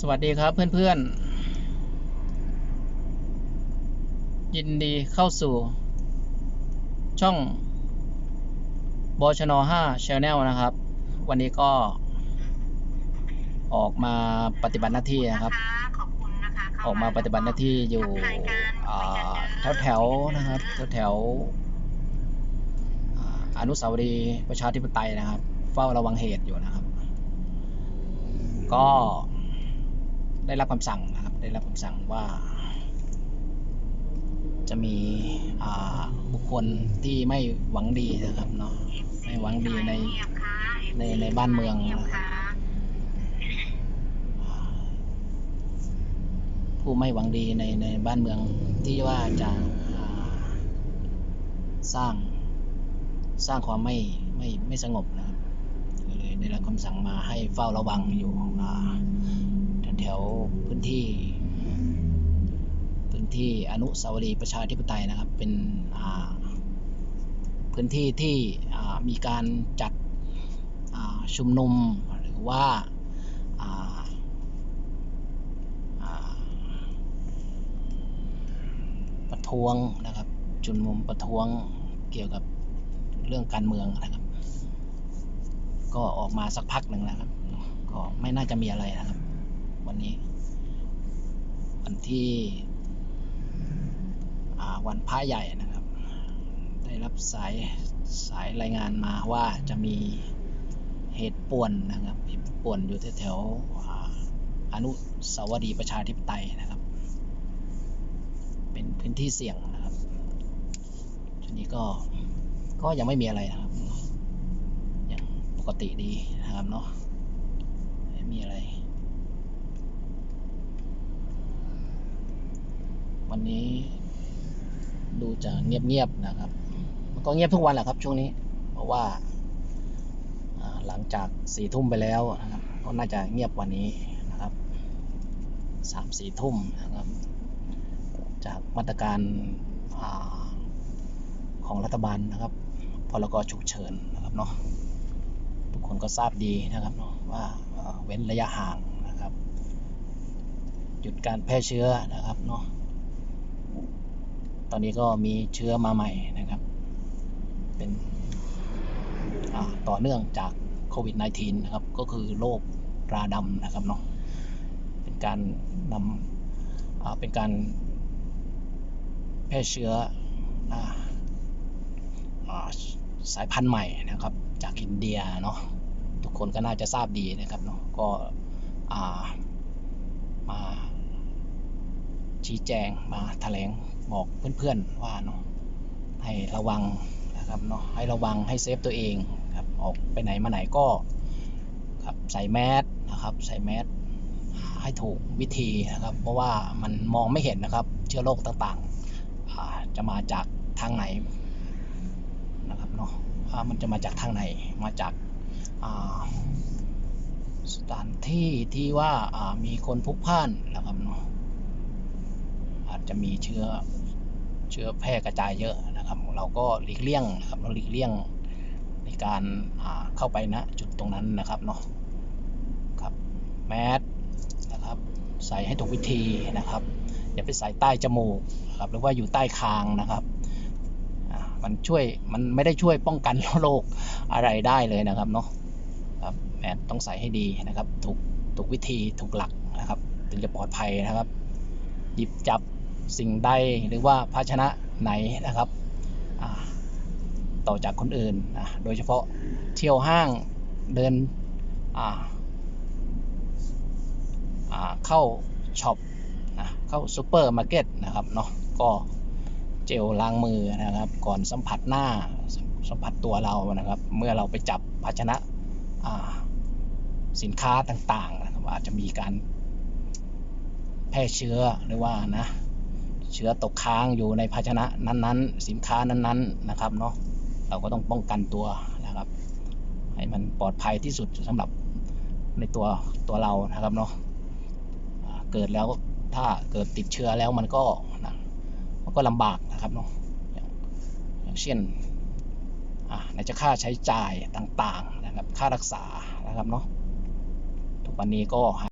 สวัสดีครับเพื่อนๆ ยินดีเข้าสู่ ช่องบชน5 Channel นะครับ วันนี้ก็ ออกมาปฏิบัติหน้าที่นะครับขอบคุณนะคะเข้ออกมาปฏิบัติหน้าที่อยู่ทักทายกันอ่าคุยกันแถวแถวๆนะครับแถวแถวๆอ่าอนุสาวรีย์ประชาธิปไตยนะครับ เฝ้าระวังเหตุอยู่นะครับ ก็ ได้รับคำสั่งนะครับ ได้รับคำสั่งว่า จะมีบุคคลที่ไม่หวังดีนะครับเนาะไม่หวังดีในในในบ้านเมืองผู้ไม่หวังดีในในบ้านเมืองที่ว่าจะสร้างสร้างความไม่ไม่ไม่สงบนะครับเลยได้รับคำสั่งมาให้เฝ้าระวังอยู่อ่า แถวพื้นที่ พื้นที่อนุสาวรีย์ประชาธิปไตยนะครับ เป็นพื้นที่ที่มีการจัดชุมนุมหรือว่าประท้วงนะครับจุนมุมประท้วงเกี่ยวกับเรื่องการเมืองนะครับ ก็ออกมาสักพักหนึ่งแล้วครับ ก็ไม่น่าจะมีอะไรนะครับ วันนี้ วันที่วันพระใหญ่นะครับ ได้รับสายสายรายงานมาว่าจะมีเหตุป่วนนะครับเหตุป่วนอยู่แถวๆอนุสาวรีย์ประชาธิปไตยนะครับ เป็นพื้นที่เสี่ยงนะครับช่นี้ก็ก็ยังไม่มีอะไรนะครับ ยังปกติดีนะครับเนาะไม่มีอะไร วันนี้ดูจะเงียบๆนะครับ มันก็เงียบทุกวันแหละครับ ช่วงนี้ เพราะว่าหลังจากสี่ทุ่มไปแล้วนะครับก็น่าจะเงียบวันนี้นะครับสามสี่ทุ่มนะครับ จากมาตรการอาของรัฐบาลนะครับพรกฉุกเฉินนะครับเนาะทุกคนก็ทราบดีนะครับเนาะว่าเว้นระยะห่างนะครับ หยุดการแพร่เชื้อนะครับเนาะ ตอนนี้ก็มีเชื้อมาใหม่นะครับ เป็นต่อเนื่องจากโควิด -19 นะครับ ก็คือโรคราดำนะครับเนาะ เป็นการนำเป็นการแพร่เชื้ออสายพันธุ์ใหม่นะครับ จากอินเดียเนาะ ทุกคนก็น่าจะทราบดีนะครับเนาะ ก็มาชี้แจงมาแถลง บอกเพื่อนๆว่าเนาะให้ระวังนะครับเนาะให้ระวังให้เซฟตัวเองครับออกไปไหนมาไหนก็ครับใส่แมสนะครับใส่แมสให้ถูกวิธีนะครับ เพราะว่ามันมองไม่เห็นนะครับเชื้อโรคต่างๆจะมาจากทางไหนนะครับเนาะอ่ามันจะมาจากทางไหนมาจากสถานที่ที่ว่ามีคนพลุกพล่านนะครับเนาะ จะมีเชื้อเชื้อแพร่กระจายเยอะนะครับ เราก็หลีกเลี่ยงนะครับเราหลีกเลี่ยงในการเข้าไปณจุดตรงนั้นนะครับเนาะครับแมสนะครับใส่ให้ถูกวิธีนะครับ อย่าไปใส่ใต้จมูกนะครับหรือว่าอยู่ใต้คางนะครับมันช่วยมันไม่ได้ช่วยป้องกันโรคอะไรได้เลยนะครับเนาะครับแมสต้องใส่ให้ดีนะครับถูกถูกวิธีถูกหลักนะครับ ถึงจะปลอดภัยนะครับ หยิบจับ สิ่งใดหรือว่าภาชนะไหนนะครับต่อจากคนอื่น โดยเฉพาะเที่ยวห้างเดินเข้าช็อปเข้าซูเปอร์มาร์เก็ตนะครับเนาะก็เจลล้างมือนะครับ ก่อนสัมผัสหน้าสัมผัสตัวเรานะครับ เมื่อเราไปจับภาชนะสินค้าต่างๆนะครับอาจจะมีการแพร่เชื้อหรือว่านะ เชื้อตกค้างอยู่ในภาชนะนั้นๆ สินค้านั้นๆนะครับเนาะเราก็ต้องป้องกันตัวนะครับ ให้มันปลอดภัยที่สุดสำหรับในตัวตัวเรานะครับเนาะเกิดแล้วถ้าเกิดติดเชื้อแล้วมันก็นะมันก็ลำบากนะครับเนาะอย่างเช่นอาในจะค่าใช้จ่ายต่างๆนะครับ ค่ารักษานะครับเนาะทุกวันนี้ก็